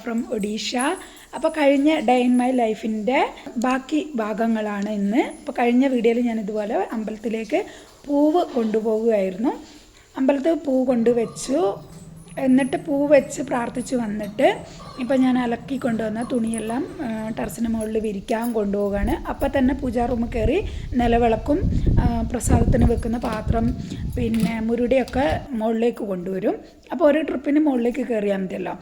From Odisha അപ്പോൾ കഴിഞ്ഞ day in my ലൈഫിന്റെ ബാക്കി ഭാഗങ്ങളാണ് ഇന്ന്. അപ്പോൾ കഴിഞ്ഞ വീഡിയോയിൽ ഞാൻ ഇതുപോലെ അമ്പലത്തിലേക്ക് പൂവ് കൊണ്ടുപോകുമായിരുന്നു അമ്പലത്തിൽ പൂ കൊണ്ടുവച്ചു. എന്നിട്ട് പൂ വെച്ച് പ്രാർത്ഥിച്ച് വന്നിട്ട് ഇപ്പം ഞാൻ അലക്കി കൊണ്ടുവന്ന തുണിയെല്ലാം ടെറസിന് മുകളിൽ വിരിക്കാൻ കൊണ്ടുപോവുകയാണ്. അപ്പം തന്നെ പൂജാ റൂമിൽ കയറി നിലവിളക്കും പ്രസാദത്തിന് വെക്കുന്ന പാത്രം പിന്നെ മുരുടിയൊക്കെ മുകളിലേക്ക് കൊണ്ടുവരും. അപ്പോൾ ഒരു ട്രിപ്പിന് മുകളിലേക്ക് കയറിയാൽ മതിയല്ലോ.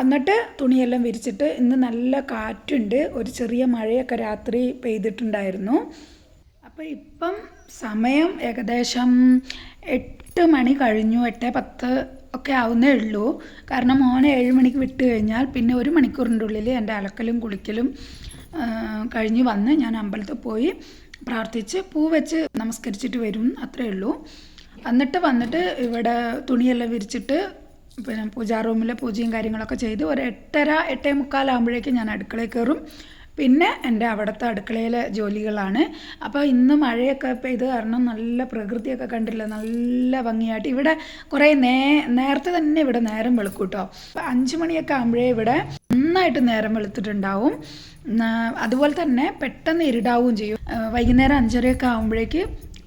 എന്നിട്ട് തുണിയെല്ലാം വിരിച്ചിട്ട് ഇന്ന് നല്ല കാറ്റുണ്ട്. ഒരു ചെറിയ മഴയൊക്കെ രാത്രി പെയ്തിട്ടുണ്ടായിരുന്നു. അപ്പോൾ ഇപ്പം സമയം ഏകദേശം എട്ട് മണി കഴിഞ്ഞു എട്ട് പത്ത് ഒക്കെ ആവുന്നേ ഉള്ളൂ. കാരണം മോനെ ഏഴ് മണിക്ക് വിട്ട് കഴിഞ്ഞാൽ പിന്നെ ഒരു മണിക്കൂറിന്റെ ഉള്ളിൽ എന്റെ അലക്കലും കുളിക്കലും കഴിഞ്ഞ് വന്ന് ഞാൻ അമ്പലത്തിൽ പോയി പ്രാർത്ഥിച്ച് പൂ വെച്ച് നമസ്കരിച്ചിട്ട് വരും അത്രേ ഉള്ളൂ. എന്നിട്ട് വന്നിട്ട് ഇവിടെ തുണിയെല്ലാം വിരിച്ചിട്ട് പിന്നെ പൂജാ റൂമിലെ പൂജയും കാര്യങ്ങളൊക്കെ ചെയ്ത് ഒരു എട്ടര എട്ടേ മുക്കാലാകുമ്പോഴേക്കും ഞാൻ അടുക്കളയിൽ കയറും. പിന്നെ എന്റെ അവിടുത്തെ അടുക്കളയിലെ ജോലികളാണ്. അപ്പോൾ ഇന്ന് മഴയൊക്കെ പെയ്ത് കാരണം നല്ല പ്രകൃതിയൊക്കെ കണ്ടില്ല? നല്ല ഭംഗിയായിട്ട്. ഇവിടെ കുറേ നേ നേരത്തെ തന്നെ ഇവിടെ നേരം വെളുക്കും കേട്ടോ. അപ്പോൾ അഞ്ച് മണിയൊക്കെ ആകുമ്പോഴേ ഇവിടെ നന്നായിട്ട് നേരം വെളുത്തിട്ടുണ്ടാവും. അതുപോലെ തന്നെ പെട്ടെന്ന് ഇരുടാവുകയും ചെയ്യും. വൈകുന്നേരം അഞ്ചരയൊക്കെ ആകുമ്പോഴേക്ക്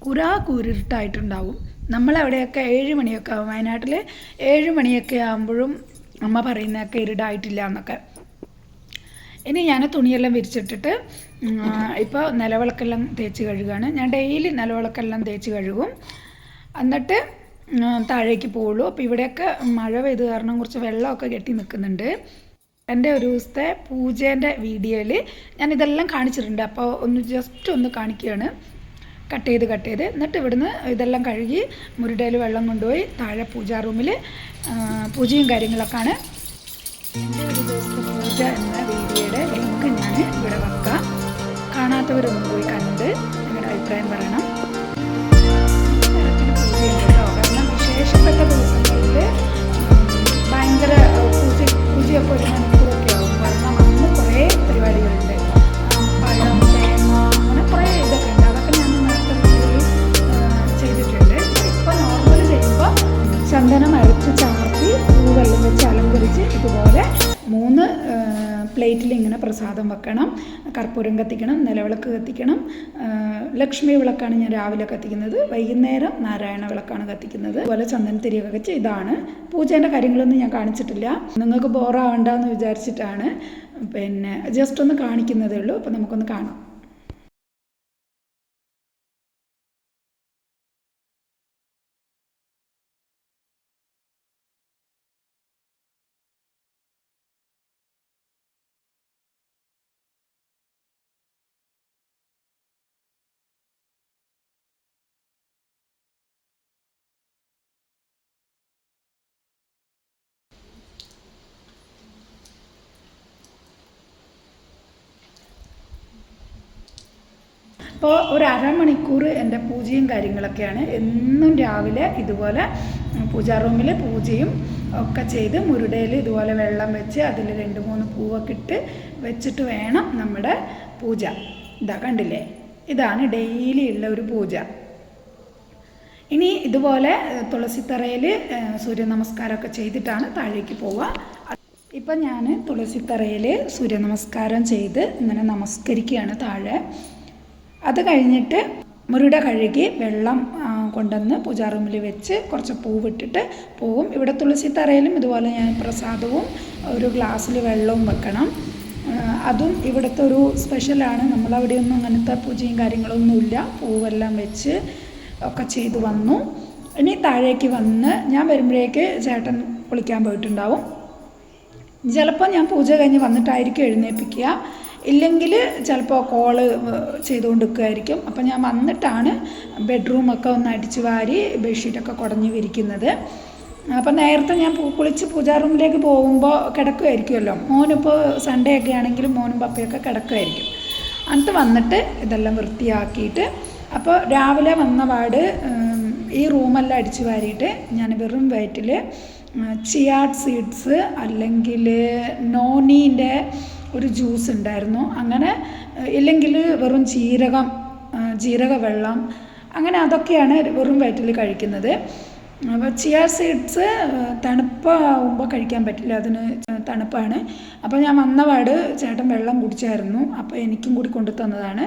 കുരാ കൂരിട്ടായിട്ടുണ്ടാവും നമ്മളവിടെയൊക്കെ ഏഴ് മണിയൊക്കെ ആവും. വയനാട്ടിൽ ഏഴ് മണിയൊക്കെ ആകുമ്പോഴും അമ്മ പറയുന്നതൊക്കെ ഇരുടായിട്ടില്ല എന്നൊക്കെ. ഇനി ഞാൻ തുണിയെല്ലാം വിരിച്ചിട്ടിട്ട് ഇപ്പോൾ നിലവിളക്കെല്ലാം തേച്ച് കഴുകുകയാണ് ഞാൻ ഡെയിലി നിലവിളക്കെല്ലാം തേച്ച് കഴുകും. എന്നിട്ട് താഴേക്ക് പോവുള്ളൂ. അപ്പോൾ ഇവിടെയൊക്കെ മഴ പെയ്ത് കാരണം കുറച്ച് വെള്ളമൊക്കെ കെട്ടി നിൽക്കുന്നുണ്ട്. എന്റെ ഒരു ദിവസത്തെ പൂജേന്റെ വീഡിയോയിൽ ഞാൻ ഇതെല്ലാം കാണിച്ചിട്ടുണ്ട്. അപ്പോൾ ഒന്ന് ജസ്റ്റ് ഒന്ന് കാണിക്കുകയാണ്. കട്ട് ചെയ്ത് കട്ട് ചെയ്ത്. എന്നിട്ട് ഇവിടുന്ന് ഇതെല്ലാം കഴുകി മുരുടയിൽ വെള്ളം കൊണ്ടുപോയി താഴെ പൂജാ റൂമിൽ പൂജയും കാര്യങ്ങളൊക്കെയാണ്. ആണ് പൂജ എന്ന വീഡിയോയുടെ ലിങ്ക് ഞാൻ ഇവിടെ വെക്കാം. കാണാത്തവരൊന്നും പോയി കണ്ട് നിങ്ങളുടെ അഭിപ്രായം പറയണം. പൂജയുണ്ട് കാരണം വിശേഷപ്പെട്ട പൂജ കുറേ പരിപാടികളുണ്ട്. കുറേ ഞാൻ ചെയ്തിട്ടുണ്ട്. ചെയ്യുമ്പോൾ ചന്ദനം പ്ലേറ്റിൽ ഇങ്ങനെ പ്രസാദം വെക്കണം കർപ്പൂരം കത്തിക്കണം നിലവിളക്ക് കത്തിക്കണം. ലക്ഷ്മി വിളക്കാണ് ഞാൻ രാവിലെ കത്തിക്കുന്നത്. വൈകുന്നേരം നാരായണ വിളക്കാണ് കത്തിക്കുന്നത്. അതുപോലെ ചന്ദനത്തിരിയൊക്കെ വെച്ച് ഇതാണ്. പൂജേന്റെ കാര്യങ്ങളൊന്നും ഞാൻ കാണിച്ചിട്ടില്ല. നിങ്ങൾക്ക് ബോറാവണ്ടെന്ന് വിചാരിച്ചിട്ടാണ്. പിന്നെ ജസ്റ്റ് ഒന്ന് കാണിക്കുന്നതേ ഉള്ളൂ. അപ്പോൾ നമുക്കൊന്ന് കാണാം. അപ്പോൾ ഒരു അരമണിക്കൂർ എന്റെ പൂജയും കാര്യങ്ങളൊക്കെയാണ് എന്നും രാവിലെ ഇതുപോലെ പൂജാ റൂമിൽ പൂജയും ഒക്കെ ചെയ്ത് മുരുടയിൽ ഇതുപോലെ വെള്ളം വെച്ച് അതിൽ രണ്ട് മൂന്ന് പൂവൊക്കെ ഇട്ട് വെച്ചിട്ട് വേണം നമ്മുടെ പൂജ. ഇതാ കണ്ടില്ലേ? ഇതാണ് ഡെയിലി ഉള്ള ഒരു പൂജ. ഇനി ഇതുപോലെ തുളസിത്തറയിൽ സൂര്യനമസ്കാരമൊക്കെ സൂര്യ നമസ്കാരമൊക്കെ ചെയ്തിട്ടാണ് താഴേക്ക് പോവുക ഇപ്പം ഞാൻ തുളസിത്തറയിൽ സൂര്യ നമസ്കാരം ചെയ്ത് ഇങ്ങനെ നമസ്കരിക്കുകയാണ് താഴെ. അത് കഴിഞ്ഞിട്ട് മുരുട കഴുകി വെള്ളം കൊണ്ടുവന്ന് പൂജാ റൂമിൽ വെച്ച് കുറച്ച് പൂവിട്ടിട്ട് പോവും. ഇവിടെ തുളസി തറയിലും ഇതുപോലെ ഞാൻ പ്രസാദവും ഒരു ഗ്ലാസ്സിൽ വെള്ളവും വെക്കണം. അതും ഇവിടുത്തെ ഒരു സ്പെഷ്യലാണ് നമ്മളവിടെയൊന്നും അങ്ങനത്തെ പൂജയും കാര്യങ്ങളൊന്നുമില്ല പൂവെല്ലാം വെച്ച് ഒക്കെ ചെയ്തു വന്നു. ഇനി താഴേക്ക് വന്ന് ഞാൻ വരുമ്പോഴേക്ക് ചേട്ടൻ കുളിക്കാൻ പോയിട്ടുണ്ടാവും. ചിലപ്പോൾ ഞാൻ പൂജ കഴിഞ്ഞ് വന്നിട്ടായിരിക്കും എഴുന്നേൽപ്പിക്കുക. ഇല്ലെങ്കിൽ ചിലപ്പോൾ കോൾ ചെയ്തുകൊണ്ടിരിക്കുമായിരിക്കും അപ്പം ഞാൻ വന്നിട്ടാണ് ബെഡ്റൂമൊക്കെ ഒന്ന് അടിച്ചു വാരി ബെഡ്ഷീറ്റൊക്കെ കുടഞ്ഞു വിരിക്കുന്നത്. അപ്പം നേരത്തെ ഞാൻ കുളിച്ച് പൂജാ റൂമിലേക്ക് പോകുമ്പോൾ കിടക്കുമായിരിക്കുമല്ലോ മോനിപ്പോൾ സൺഡേ ഒക്കെ ആണെങ്കിലും മോനും പപ്പയൊക്കെ കിടക്കുമായിരിക്കും അന്ന് വന്നിട്ട് ഇതെല്ലാം വൃത്തിയാക്കിയിട്ട് അപ്പോൾ രാവിലെ വന്ന പാട് ഈ റൂമെല്ലാം അടിച്ചു വാരിയിട്ട് ഞാൻ വെറും വയറ്റിൽ ചിയാഡ് സീഡ്സ് അല്ലെങ്കിൽ നോനീന്റെ ഒരു ജ്യൂസ് ഉണ്ടായിരുന്നു. അങ്ങനെ ഇല്ലെങ്കിൽ വെറും ജീരകം ജീരക വെള്ളം അങ്ങനെ അതൊക്കെയാണ് വെറും വയറ്റിൽ കഴിക്കുന്നത്. അപ്പോൾ ചിയ സീഡ്സ് തണുപ്പാവുമ്പോൾ കഴിക്കാൻ പറ്റില്ല. അതിന് തണുപ്പാണ്. അപ്പോൾ ഞാൻ വന്ന പാട് ചേട്ടൻ വെള്ളം കുടിച്ചായിരുന്നു. അപ്പോൾ എനിക്കും കൂടി കൊണ്ടു തന്നതാണ്.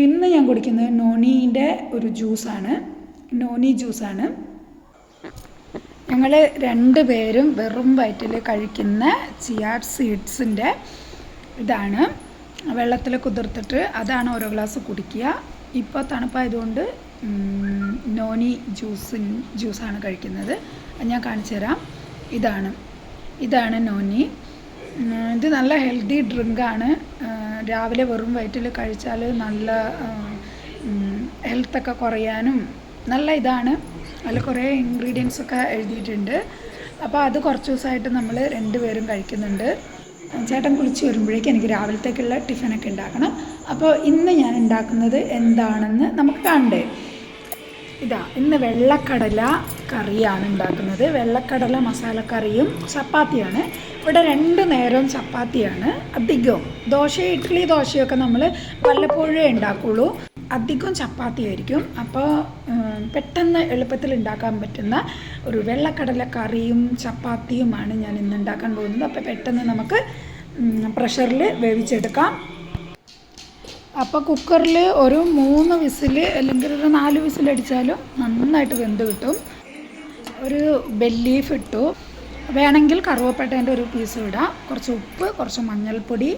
ഇന്ന് ഞാൻ കുടിക്കുന്നത് നോനീന്റെ ഒരു ജ്യൂസാണ്. നോനി ജ്യൂസാണ്. ഞങ്ങൾ രണ്ട് പേരും വെറും വയറ്റിൽ കഴിക്കുന്ന ചിയാർ സീഡ്സിന്റെ ഇതാണ്. വെള്ളത്തിൽ കുതിർത്തിട്ട് അതാണ് ഓരോ ഗ്ലാസ് കുടിക്കുക. ഇപ്പോൾ തണുപ്പായതുകൊണ്ട് നോനി ജ്യൂസ് ജ്യൂസാണ് കഴിക്കുന്നത്. ഞാൻ കാണിച്ചു തരാം. ഇതാണ്. ഇതാണ് നോനി. ഇത് നല്ല ഹെൽത്തി ഡ്രിങ്കാണ്. രാവിലെ വെറും വയറ്റിൽ കഴിച്ചാൽ നല്ല ഹെൽത്തൊക്കെ കുറയാനും നല്ല ഇതാണ്. അതിൽ കുറേ ഇൻഗ്രീഡിയൻസ് ഒക്കെ എഴുതിയിട്ടുണ്ട്. അപ്പോൾ അത് കുറച്ച് ദിവസമായിട്ട് നമ്മൾ രണ്ടുപേരും കഴിക്കുന്നുണ്ട്. ചേട്ടൻ കുളിച്ച് വരുമ്പോഴേക്കും എനിക്ക് രാവിലത്തേക്കുള്ള ടിഫിനൊക്കെ ഉണ്ടാക്കണം. അപ്പോൾ ഇന്ന് ഞാൻ ഉണ്ടാക്കുന്നത് എന്താണെന്ന് നമുക്ക് കാണണ്ടേ? ഇതാ ഇന്ന് വെള്ളക്കടല കറിയാണ് ഉണ്ടാക്കുന്നത്. വെള്ളക്കടല മസാലക്കറിയും ചപ്പാത്തിയാണ്. ഇവിടെ രണ്ട് നേരവും ചപ്പാത്തിയാണ് അധികവും. ദോശ ഇഡ്ഡലി ദോശയൊക്കെ നമ്മൾ വല്ലപ്പോഴേ ഉണ്ടാക്കുള്ളൂ. അധികം ചപ്പാത്തി ആയിരിക്കും. അപ്പോൾ പെട്ടെന്ന് എളുപ്പത്തിൽ ഉണ്ടാക്കാൻ പറ്റുന്ന ഒരു വെള്ളക്കടല കറിയും ചപ്പാത്തിയുമാണ് ഞാൻ ഇന്ന് ഉണ്ടാക്കാൻ പോകുന്നത്. അപ്പോൾ പെട്ടെന്ന് നമുക്ക് പ്രഷറിൽ വേവിച്ചെടുക്കാം. അപ്പോൾ കുക്കറിൽ ഒരു മൂന്ന് വിസിൽ അല്ലെങ്കിൽ ഒരു നാല് വിസിൽ അടിച്ചാലും നന്നായിട്ട് വെന്ത് കിട്ടും. ഒരു ബെല്ലീഫ് ഇട്ടു. വേണമെങ്കിൽ കറുവപ്പട്ടേന്റെ ഒരു പീസ് ഇടാം. കുറച്ച് ഉപ്പ് കുറച്ച് മഞ്ഞൾപ്പൊടി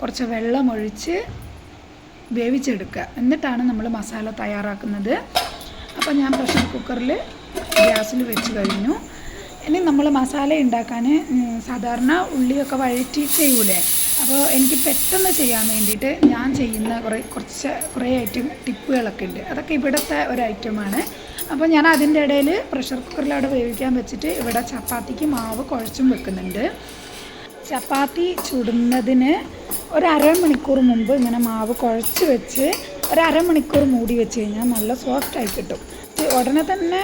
കുറച്ച് വെള്ളം ഒഴിച്ച് വേവിച്ചെടുക്കുക. എന്നിട്ടാണ് നമ്മൾ മസാല തയ്യാറാക്കുന്നത്. അപ്പോൾ ഞാൻ പ്രഷർ കുക്കറിൽ ഗ്യാസിൽ വെച്ച് കഴിഞ്ഞു. ഇനി നമ്മൾ മസാല ഉണ്ടാക്കാൻ സാധാരണ ഉള്ളിയൊക്കെ വഴറ്റി ചെയ്യൂലേ? അപ്പോൾ എനിക്ക് പെട്ടെന്ന് ചെയ്യാൻ വേണ്ടിയിട്ട് ഞാൻ ചെയ്യുന്ന കുറേ കുറച്ച് കുറേ ഐറ്റം ടിപ്പുകളൊക്കെ ഉണ്ട്. അതൊക്കെ ഇവിടുത്തെ ഒരു ഐറ്റമാണ്. അപ്പോൾ ഞാൻ അതിന്റെ ഇടയിൽ പ്രഷർ കുക്കറിൽ അവിടെ വേവിക്കാൻ വെച്ചിട്ട് ഇവിടെ ചപ്പാത്തിക്ക് മാവ് കുഴച്ചും വെക്കുന്നുണ്ട്. ചപ്പാത്തി ചുടുന്നതിന് ഒരു അരമണിക്കൂർ മുമ്പ് ഇങ്ങനെ മാവ് കുഴച്ച് വെച്ച് ഒരു അരമണിക്കൂർ മൂടി വെച്ച് കഴിഞ്ഞാൽ നല്ല സോഫ്റ്റായി കിട്ടും. ഉടനെ തന്നെ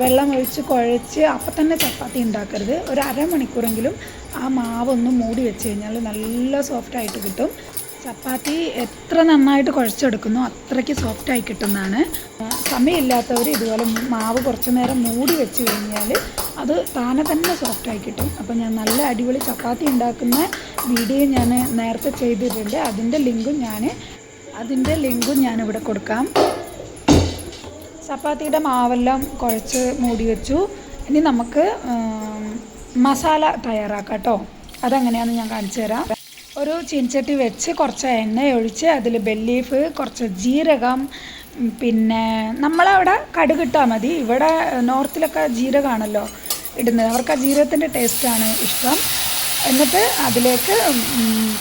വെള്ളം ഒഴിച്ച് കുഴച്ച് അപ്പം തന്നെ ചപ്പാത്തി ഉണ്ടാക്കരുത്. ഒരു അരമണിക്കൂറെങ്കിലും ആ മാവൊന്ന് മൂടി വെച്ച് കഴിഞ്ഞാൽ നല്ല സോഫ്റ്റായിട്ട് കിട്ടും. ചപ്പാത്തി എത്ര നന്നായിട്ട് കുഴച്ചെടുക്കുന്നു അത്രയ്ക്ക് സോഫ്റ്റായി കിട്ടുന്നതാണ്. സമയമില്ലാത്തവർ ഇതുപോലെ മാവ് കുറച്ച് നേരം മൂടി വെച്ച് കഴിഞ്ഞാൽ അത് താനെ തന്നെ സോഫ്റ്റായി കിട്ടും. അപ്പം ഞാൻ നല്ല അടിപൊളി ചപ്പാത്തി ഉണ്ടാക്കുന്ന വീഡിയോ ഞാൻ നേരത്തെ ചെയ്തിട്ടുണ്ട്. അതിന്റെ ലിങ്കും ഞാൻ അതിന്റെ ലിങ്കും ഞാനിവിടെ കൊടുക്കാം. ചപ്പാത്തിയുടെ മാവെല്ലാം കുഴച്ച് മൂടി വെച്ചു. ഇനി നമുക്ക് മസാല തയ്യാറാക്കാം കേട്ടോ അതെങ്ങനെയാണെന്ന് ഞാൻ കാണിച്ചു തരാം. ഒരു ചീനച്ചട്ടി വെച്ച് കുറച്ച് എണ്ണ ഒഴിച്ച് അതിൽ ബെല്ലീഫ് കുറച്ച് ജീരകം പിന്നെ നമ്മളവിടെ കടുക് ഇട്ടാൽ മതി. ഇവിടെ നോർത്തിലൊക്കെ ജീരകമാണല്ലോ ഇടുന്നത്. അവർക്ക് ആ ജീരകത്തിന്റെ ടേസ്റ്റാണ് ഇഷ്ടം. എന്നിട്ട് അതിലേക്ക്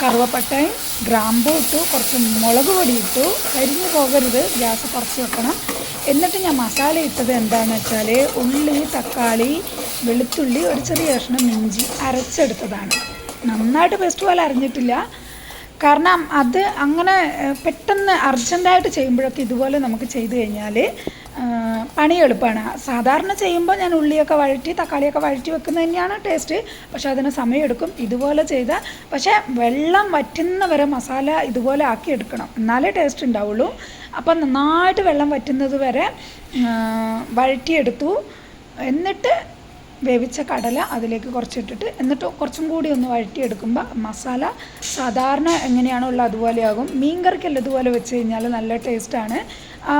കറുവപ്പട്ടയും ഗ്രാമ്പൂ ഇട്ടു കുറച്ച് മുളക് പൊടി ഇട്ടു. കരിഞ്ഞു പോകരുത് ഗ്യാസ് കുറച്ച് വെക്കണം. എന്നിട്ട് ഞാൻ മസാല ഇട്ടത് എന്താണെന്ന് വെച്ചാൽ ഉള്ളി തക്കാളി വെളുത്തുള്ളി ഒരു ചെറിയ കഷ്ണം ഇഞ്ചി അരച്ചെടുത്തതാണ്. നന്നായിട്ട് പേസ്റ്റ് പോലെ അരഞ്ഞിട്ടില്ല. കാരണം അത് അങ്ങനെ പെട്ടെന്ന് അർജന്റായിട്ട് ചെയ്യുമ്പോഴൊക്കെ ഇതുപോലെ നമുക്ക് ചെയ്തു കഴിഞ്ഞാൽ പണി എളുപ്പമാണ് സാധാരണ ചെയ്യുമ്പോൾ ഞാൻ ഉള്ളിയൊക്കെ വഴറ്റി തക്കാളിയൊക്കെ വഴറ്റി വെക്കുന്നത് തന്നെയാണ് ടേസ്റ്റ് പക്ഷേ അതിന് സമയമെടുക്കും ഇതുപോലെ ചെയ്താൽ പക്ഷേ വെള്ളം വറ്റുന്ന വരെ മസാല ഇതുപോലെ ആക്കി എടുക്കണം. എന്നാലേ ടേസ്റ്റ് ഉണ്ടാവുള്ളൂ. അപ്പം നന്നായിട്ട് വെള്ളം വറ്റുന്നത് വരെ വഴറ്റിയെടുത്തു. എന്നിട്ട് വേവിച്ച കടല അതിലേക്ക് കുറച്ചിട്ടിട്ട് എന്നിട്ട് കുറച്ചും കൂടി ഒന്ന് വഴറ്റിയെടുക്കുമ്പോൾ മസാല സാധാരണ എങ്ങനെയാണോ ഉള്ള അതുപോലെയാകും. മീൻ കറിക്കല്ല ഇതുപോലെ വെച്ച് കഴിഞ്ഞാൽ നല്ല ടേസ്റ്റാണ്. ആ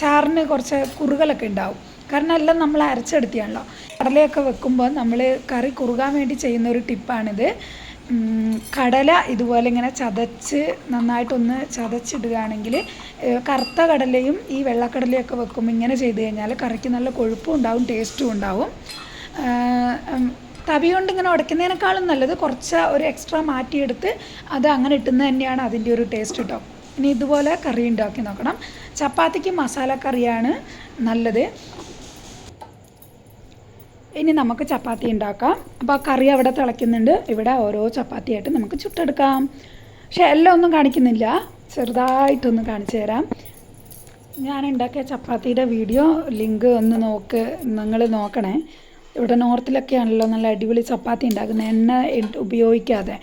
ചാറിന് കുറച്ച് കുറുകലൊക്കെ ഉണ്ടാവും. കാരണം എല്ലാം നമ്മൾ അരച്ചെടുത്തിയാണല്ലോ. കടലയൊക്കെ വെക്കുമ്പോൾ നമ്മൾ കറി കുറുകാൻ വേണ്ടി ചെയ്യുന്ന ഒരു ടിപ്പാണിത്. കടല ഇതുപോലെ ഇങ്ങനെ ചതച്ച് നന്നായിട്ടൊന്ന് ചതച്ചിടുകയാണെങ്കിൽ കറുത്ത കടലയും ഈ വെള്ളക്കടലയൊക്കെ വെക്കുമ്പോൾ ഇങ്ങനെ ചെയ്ത് കഴിഞ്ഞാൽ കറിക്ക് നല്ല കൊഴുപ്പും ഉണ്ടാവും ടേസ്റ്റും ഉണ്ടാവും. തവി കൊണ്ട് ഇങ്ങനെ ഉടയ്ക്കുന്നതിനേക്കാളും നല്ലത് കുറച്ച് ഒരു എക്സ്ട്രാ മാറ്റിയെടുത്ത് അത് അങ്ങനെ ഇട്ടുന്നത് തന്നെയാണ് അതിന്റെ ഒരു ടേസ്റ്റ് കേട്ടോ ഇനി ഇതുപോലെ കറി ഉണ്ടാക്കി നോക്കണം. ചപ്പാത്തിക്ക് മസാല കറിയാണ് നല്ലത്. ഇനി നമുക്ക് ചപ്പാത്തി ഉണ്ടാക്കാം. അപ്പോൾ ആ കറി അവിടെ തിളയ്ക്കുന്നുണ്ട്. ഇവിടെ ഓരോ ചപ്പാത്തിയായിട്ട് നമുക്ക് ചുട്ടെടുക്കാം. പക്ഷെ എല്ലാം ഒന്നും കാണിക്കുന്നില്ല. ചെറുതായിട്ടൊന്ന് കാണിച്ചു തരാം. ഞാൻ ഉണ്ടാക്കിയ ചപ്പാത്തിയുടെ വീഡിയോ ലിങ്ക് ഒന്ന് നോക്ക് നിങ്ങൾ നോക്കണേ. ഇവിടെ നോർത്തിലൊക്കെയാണല്ലോ നല്ല അടിപൊളി ചപ്പാത്തി ഉണ്ടാക്കുന്നത്. എണ്ണ ഉപയോഗിക്കാതെ.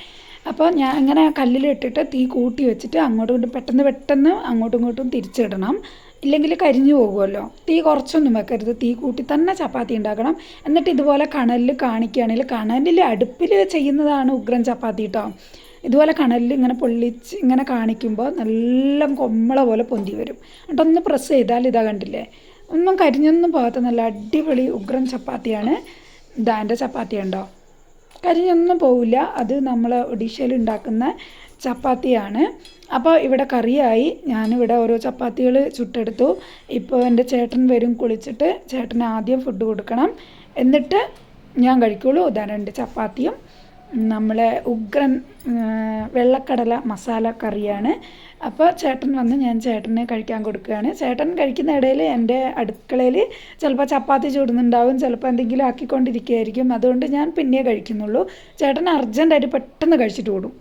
അപ്പോൾ ഞാൻ അങ്ങനെ കല്ലിലിട്ടിട്ട് തീ കൂട്ടി വെച്ചിട്ട് അങ്ങോട്ടും ഇങ്ങോട്ടും പെട്ടെന്ന് പെട്ടെന്ന് അങ്ങോട്ടും ഇങ്ങോട്ടും തിരിച്ചിടണം. ഇല്ലെങ്കിൽ കരിഞ്ഞു പോകുമല്ലോ. തീ കുറച്ചൊന്നും വെക്കരുത്. തീ കൂട്ടി തന്നെ ചപ്പാത്തി ഉണ്ടാക്കണം. എന്നിട്ട് ഇതുപോലെ കണലിൽ കാണിക്കുകയാണെങ്കിൽ കണലിൽ അടുപ്പിൽ ചെയ്യുന്നതാണ് ഉഗ്രൻ ചപ്പാത്തി കേട്ടോ ഇതുപോലെ കണലിൽ ഇങ്ങനെ പൊള്ളിച്ച് ഇങ്ങനെ കാണിക്കുമ്പോൾ നല്ല കൊമ്മള പോലെ പൊന്തി വരും. എന്നിട്ടൊന്ന് പ്രസ് ചെയ്താൽ ഇതാ കണ്ടില്ലേ? ഒന്നും കരിഞ്ഞൊന്നും പോകാത്ത നല്ല അടിപൊളി ഉഗ്രൻ ചപ്പാത്തിയാണ്. ദാന്റെ ചപ്പാത്തി ഉണ്ടോ കരിഞ്ഞൊന്നും പോവില്ല. അത് നമ്മൾ ഒഡീഷയിൽ ഉണ്ടാക്കുന്ന ചപ്പാത്തിയാണ്. അപ്പോൾ ഇവിടെ കറിയായി. ഞാനിവിടെ ഓരോ ചപ്പാത്തികൾ ചുട്ടെടുത്തു. ഇപ്പോൾ എന്റെ ചേട്ടൻ വരും കുളിച്ചിട്ട് ചേട്ടന് ആദ്യം ഫുഡ് കൊടുക്കണം. എന്നിട്ട് ഞാൻ കഴിക്കുള്ളൂ. ഇതാ രണ്ട് ചപ്പാത്തിയും. നമ്മളെ ഉഗ്രൻ വെള്ളക്കടല മസാല കറിയാണ്. അപ്പോൾ ചേട്ടൻ വന്ന് ഞാൻ ചേട്ടന് കഴിക്കാൻ കൊടുക്കുകയാണ്. ചേട്ടൻ കഴിക്കുന്ന ഇടയിൽ എന്റെ അടുക്കളയിൽ ചിലപ്പോൾ ചപ്പാത്തി ചൂടുന്നുണ്ടാവും ചിലപ്പോൾ എന്തെങ്കിലും ആക്കിക്കൊണ്ടിരിക്കുകയായിരിക്കും. അതുകൊണ്ട് ഞാൻ പിന്നെ കഴിക്കുന്നുള്ളൂ. ചേട്ടൻ അർജന്റായിട്ട് പെട്ടെന്ന് കഴിച്ചിട്ട് ഓടും.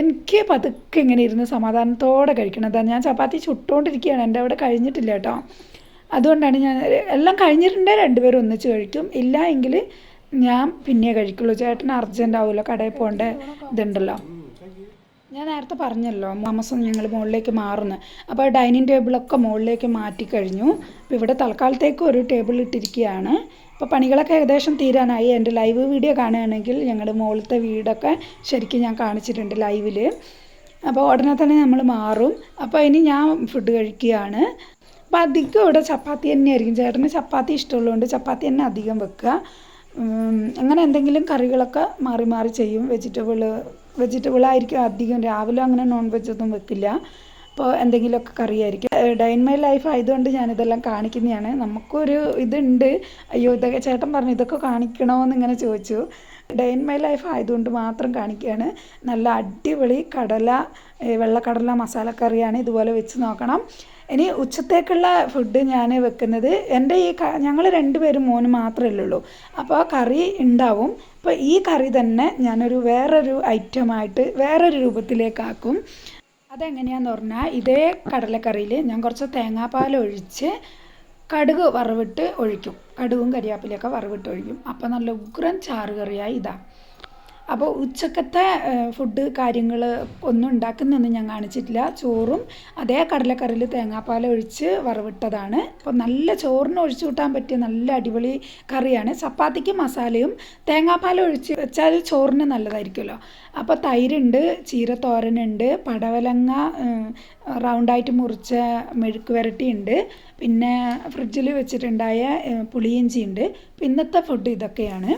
എനിക്ക് പതുക്കെ ഇങ്ങനെ ഇരുന്ന് സമാധാനത്തോടെ കഴിക്കണതാണ് ഞാൻ ചപ്പാത്തി ചുട്ടുകൊണ്ടിരിക്കുകയാണ് എന്റെ അവിടെ കഴിഞ്ഞിട്ടില്ല കേട്ടോ. അതുകൊണ്ടാണ് ഞാൻ എല്ലാം കഴിഞ്ഞിട്ടുണ്ടെങ്കിൽ രണ്ടുപേരും ഒന്നിച്ച് കഴിക്കും. ഇല്ല എങ്കിൽ ഞാൻ പിന്നെ കഴിക്കുള്ളൂ. ചേട്ടൻ അർജന്റ് ആവുമല്ലോ കടയിൽ പോകേണ്ട ഇതുണ്ടല്ലോ. ഞാൻ നേരത്തെ പറഞ്ഞല്ലോ താമസം ഞങ്ങൾ മുകളിലേക്ക് മാറുന്നു. അപ്പോൾ ഡൈനിങ് ടേബിളൊക്കെ മുകളിലേക്ക് മാറ്റി കഴിഞ്ഞു. അപ്പോൾ ഇവിടെ തൽക്കാലത്തേക്ക് ഒരു ടേബിൾ ഇട്ടിരിക്കുകയാണ്. അപ്പോൾ പണികളൊക്കെ ഏകദേശം തീരാനായി. എന്റെ ലൈവ് വീഡിയോ കാണുകയാണെങ്കിൽ ഞങ്ങളുടെ മുകളിലത്തെ വീടൊക്കെ ശരിക്കും ഞാൻ കാണിച്ചിട്ടുണ്ട് ലൈവിൽ അപ്പോൾ ഉടനെ തന്നെ നമ്മൾ മാറും. അപ്പോൾ ഇനി ഞാൻ ഫുഡ് കഴിക്കുകയാണ്. അപ്പോൾ അധികം ഇവിടെ ചപ്പാത്തി തന്നെയായിരിക്കും. ചേട്ടന് ചപ്പാത്തി ഇഷ്ടമുള്ളതുകൊണ്ട് ചപ്പാത്തി തന്നെ അധികം വെക്കുക. അങ്ങനെ എന്തെങ്കിലും കറികളൊക്കെ മാറി മാറി ചെയ്യും. വെജിറ്റബിൾ വെജിറ്റബിൾ ആയിരിക്കും അധികം. രാവിലെ അങ്ങനെ നോൺ വെജ് ഒന്നും വെക്കില്ല. അപ്പോൾ എന്തെങ്കിലുമൊക്കെ കറിയായിരിക്കും. ഡൈൻ മൈ ലൈഫ് ആയതുകൊണ്ട് ഞാനിതെല്ലാം കാണിക്കുന്നതാണ്. നമുക്കൊരു ഇതുണ്ട്. അയ്യോ ഇതൊക്കെ ചേട്ടൻ പറഞ്ഞു ഇതൊക്കെ കാണിക്കണമെന്ന് ഇങ്ങനെ ചോദിച്ചു. ഡൈൻ മൈ ലൈഫ് ആയതുകൊണ്ട് മാത്രം കാണിക്കുകയാണ്. നല്ല അടിപൊളി കടല വെള്ളക്കടല മസാലക്കറിയാണ് ഇതുപോലെ വെച്ച് നോക്കണം. ഇനി ഉച്ചത്തേക്കുള്ള ഫുഡ് ഞാൻ വെക്കുന്നത് എന്റെ ഈ ഞങ്ങൾ രണ്ടുപേരും മോന് മാത്രമേ ഉള്ളൂ. അപ്പോൾ ആ കറി ഉണ്ടാവും. അപ്പോൾ ഈ കറി തന്നെ ഞാനൊരു വേറൊരു ഐറ്റമായിട്ട് വേറൊരു രൂപത്തിലേക്കാക്കും. അതെങ്ങനെയാന്ന് പറഞ്ഞാൽ ഇതേ കടലക്കറിയിൽ ഞാൻ കുറച്ച് തേങ്ങാപ്പാൽ ഒഴിച്ച് കടുക് വറവിട്ട് ഒഴിക്കും. കടുകും കരിയാപ്പിലൊക്കെ വറവിട്ട് ഒഴിക്കും. അപ്പോൾ നല്ല ഉഗ്രൻ ചാറ് കറിയായി ഇതാ. അപ്പോൾ ഉച്ചക്കത്തെ ഫുഡ് കാര്യങ്ങൾ ഒന്നും ഉണ്ടാക്കുന്നൊന്നും ഞാൻ കാണിച്ചിട്ടില്ല. ചോറും അതേ കടലക്കറിയിൽ തേങ്ങാപ്പാൽ ഒഴിച്ച് വറവിട്ടതാണ്. അപ്പോൾ നല്ല ചോറിന് ഒഴിച്ചു കൂട്ടാൻ പറ്റിയ നല്ല അടിപൊളി കറിയാണ്. ചപ്പാത്തിക്ക് മസാലയും തേങ്ങാപ്പാൽ ഒഴിച്ച് വെച്ചാൽ ചോറിന് നല്ലതായിരിക്കുമല്ലോ. അപ്പോൾ തൈരുണ്ട് ചീരത്തോരനുണ്ട് പടവലങ്ങ റൗണ്ടായിട്ട് മുറിച്ച മെഴുക്ക് വരട്ടി ഉണ്ട് പിന്നെ ഫ്രിഡ്ജിൽ വെച്ചിട്ടുണ്ടായ പുളിയിഞ്ചിയുണ്ട്. ഇന്നത്തെ ഫുഡ് ഇതൊക്കെയാണ്.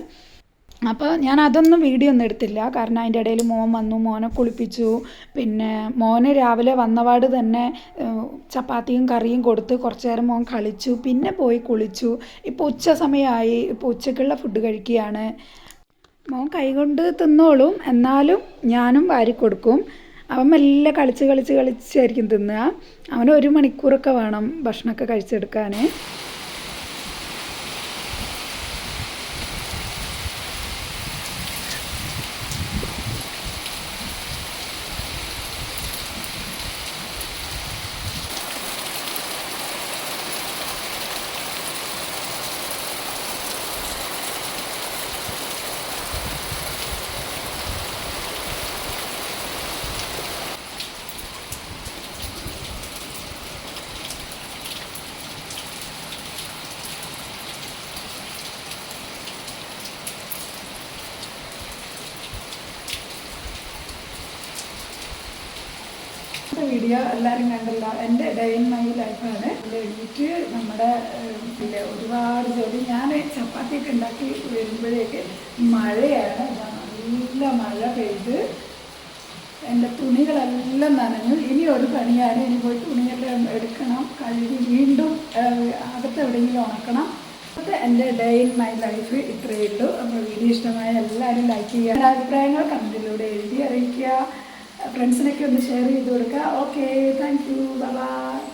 അപ്പോൾ ഞാൻ അതൊന്നും വീഡിയോ ഒന്നും എടുത്തില്ല. കാരണം അതിന്റെ ഇടയിൽ മോൻ വന്നു മോനെ കുളിപ്പിച്ചു. പിന്നെ മോന് രാവിലെ വന്നപാട് തന്നെ ചപ്പാത്തിയും കറിയും കൊടുത്ത് കുറച്ച് നേരം മോൻ കളിച്ചു. പിന്നെ പോയി കുളിച്ചു. ഇപ്പോൾ ഉച്ച സമയമായി. ഇപ്പോൾ ഉച്ചക്കുള്ള ഫുഡ് കഴിക്കുകയാണ്. മോൻ കൈകൊണ്ട് തിന്നോളും. എന്നാലും ഞാനും വാരി കൊടുക്കും. അവൻ മെല്ലെ കളിച്ച് കളിച്ച് കളിച്ചായിരിക്കും തിന്നുക. അവന് ഒരു മണിക്കൂറൊക്കെ വേണം ഭക്ഷണമൊക്കെ കഴിച്ചെടുക്കാൻ വീഡിയോ എല്ലാവരും കണ്ടല്ലോ. എന്റെ ഡേ ഇൻ മൈ ലൈഫാണ് എഴുതിയിട്ട് നമ്മുടെ പിന്നെ ഒരുപാട് ജോലി ഞാൻ ചപ്പാത്തിയൊക്കെ ഉണ്ടാക്കി വരുമ്പോഴേക്ക് മഴയാണ്. നല്ല മഴ പെയ്ത് എന്റെ തുണികളെല്ലാം നനഞ്ഞു. ഇനി ഒരു പണിയാണ്. ഇനി പോയി തുണിയെല്ലാം എടുക്കണം. കഴുകി വീണ്ടും അകത്ത് എവിടെയെങ്കിലും ഉണക്കണം. അപ്പോൾ എന്റെ ഡേ ഇൻ മൈ ലൈഫ് ഇത്രയേ ഉള്ളൂ. അപ്പോൾ വീഡിയോ ഇഷ്ടമായ എല്ലാവരും ലൈക്ക് ചെയ്യുക. അഭിപ്രായങ്ങൾ കമന്റിലൂടെ എഴുതി അറിയിക്കുക. ഫ്രണ്ട്സിനൊക്കെ ഒന്ന് ഷെയർ ചെയ്ത് കൊടുക്കുക. Okay thank you by